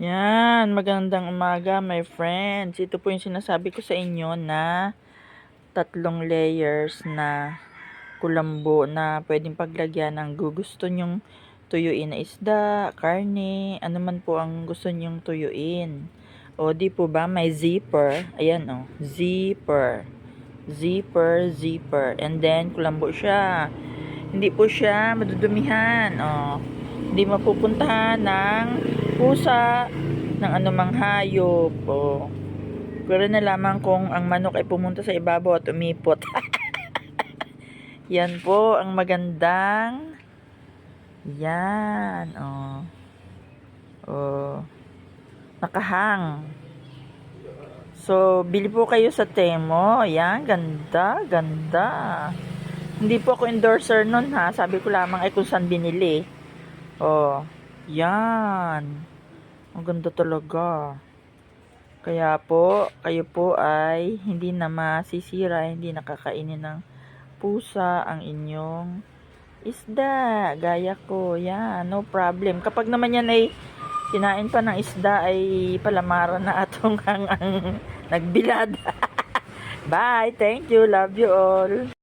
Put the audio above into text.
Yan, magandang umaga my friends. Ito po yung sinasabi ko sa inyo na tatlong layers na kulambo na pwedeng paglagyan ng gugusto nyong tuyuin na isda, karne, ano man po ang gusto nyong tuyuin. O di po ba may zipper? Ayan o, zipper. Zipper, zipper. And then kulambo siya. Hindi po siya madudumihan. O, hindi mapupuntahan ng pusa, ng anumang hayop. O, pero na lamang kung ang manok ay pumunta sa ibabaw at umipot. Yan po ang magandang yan. Oh. Oh. Nakahang. So, bili po kayo sa Temo. Yan, ganda, ganda. Hindi po ako endorser nun ha. Sabi ko lamang ay kung saan binili. Oh, yan. Ang ganda talaga. Kaya po, kayo po ay hindi na masisira, hindi nakakainin ng pusa ang inyong isda. Gaya ko, yan, no problem. Kapag naman yan ay kinain pa ng isda ay palamaran na atong ang, ang nagbilad. Bye, thank you, love you all.